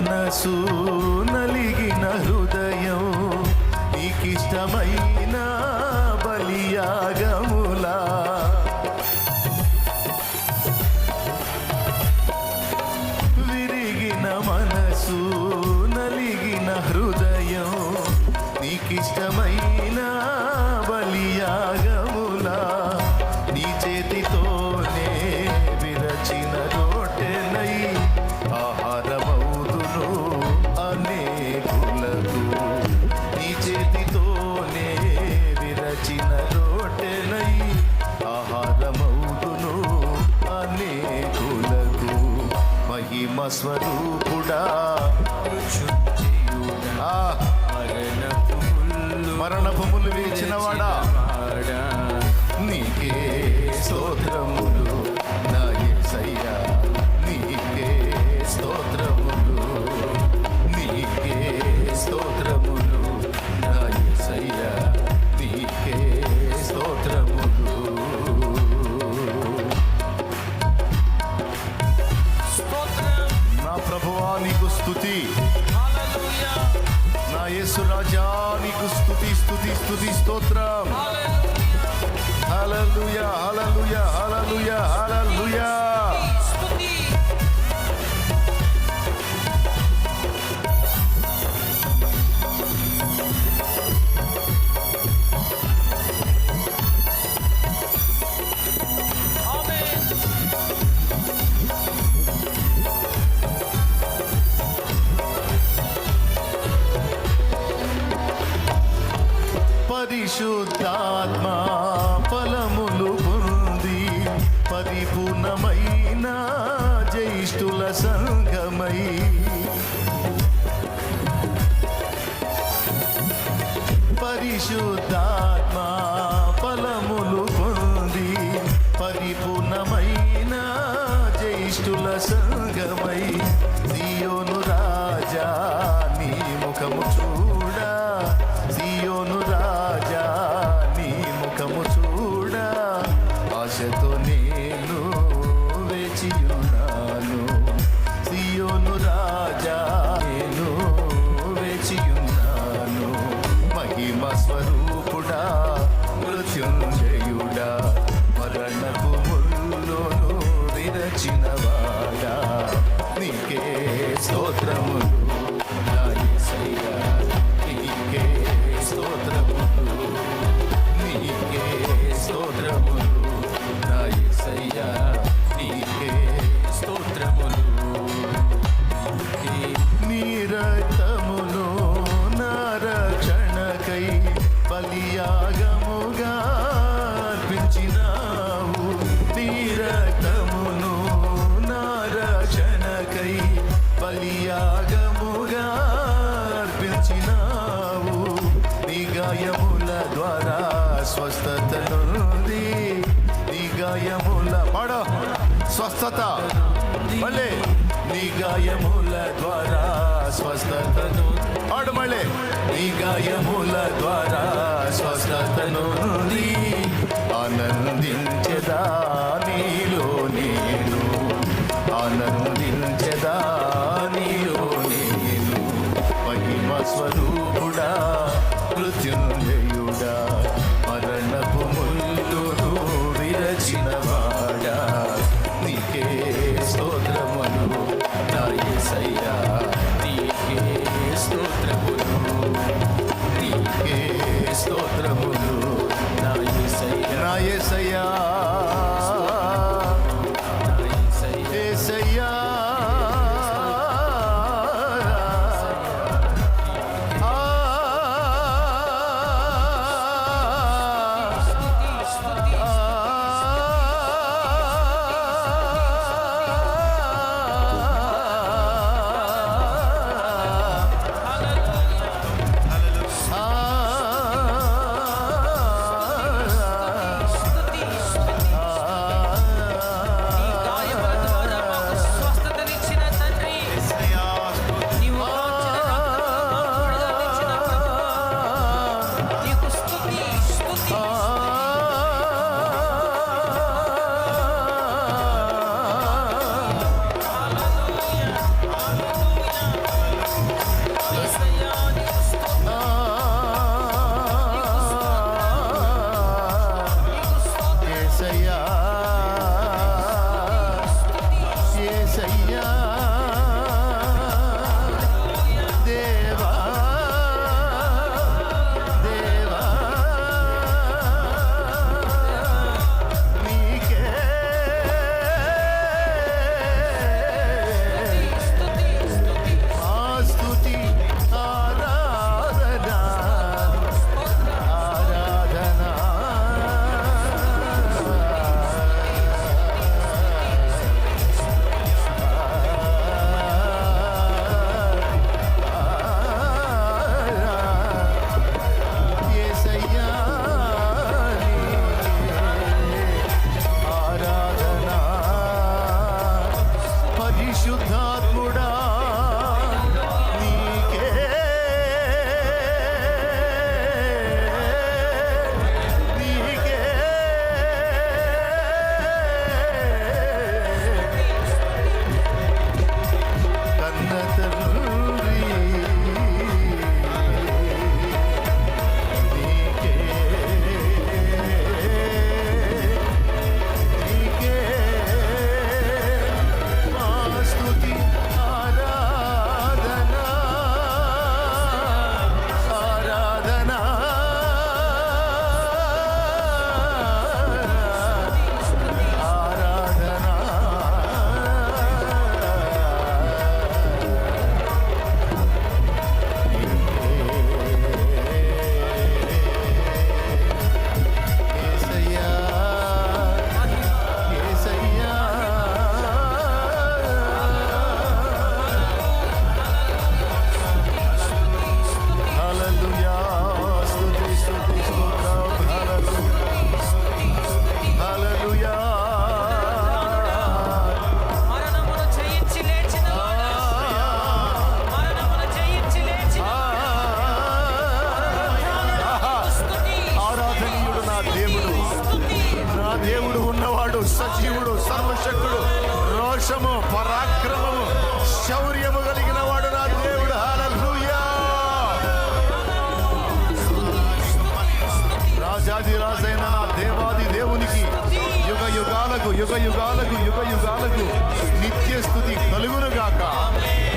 మనసు నలిగిన హృదయం నీకిష్టమైన మహిమ స్వరూపుడా. ఆ, మరణపు నీకు హల్లెలూయా. నా యేసు రాజా నీకు స్తుతి స్తుతి స్తుతి స్తోత్రం. హల్లెలూయా హల్లెలూయా. పరిశుద్ధాత్మ ఫలములు పొంది పరిపూర్ణమైన జ్యేష్ఠుల సంగమై పరిశుద్ధాత్మ ఫలములు పొంది పరిపూర్ణమైన జ్యేష్ఠుల సంగమై ఆశతో నేను వేచియున్నాను స్వస్థత. మళ్ళీ. నీ గాయముల ద్వారా స్వస్థతను. ఆడు మళ్ళీ. నీ గాయముల ద్వారా స్వస్థతను. ఆనందించదా నీలో నేను. ఆనందించదా నీలో నేను. మహిమ స్వరూపుడా మృత్యుంజయుడా మరణపు ముల్లును విరచినవాడా యేసయ్యా Oh. సజీవుడు రోషము పరాక్రమము శౌర్యము కలిగిన వాడు నా దేవుడు. రాజాది రాజైన నా దేవాది దేవునికి యుగ యుగాలకు యుగ యుగాలకు యుగ యుగాలకు నిత్య స్థుతి కలుగునుగాక. గాక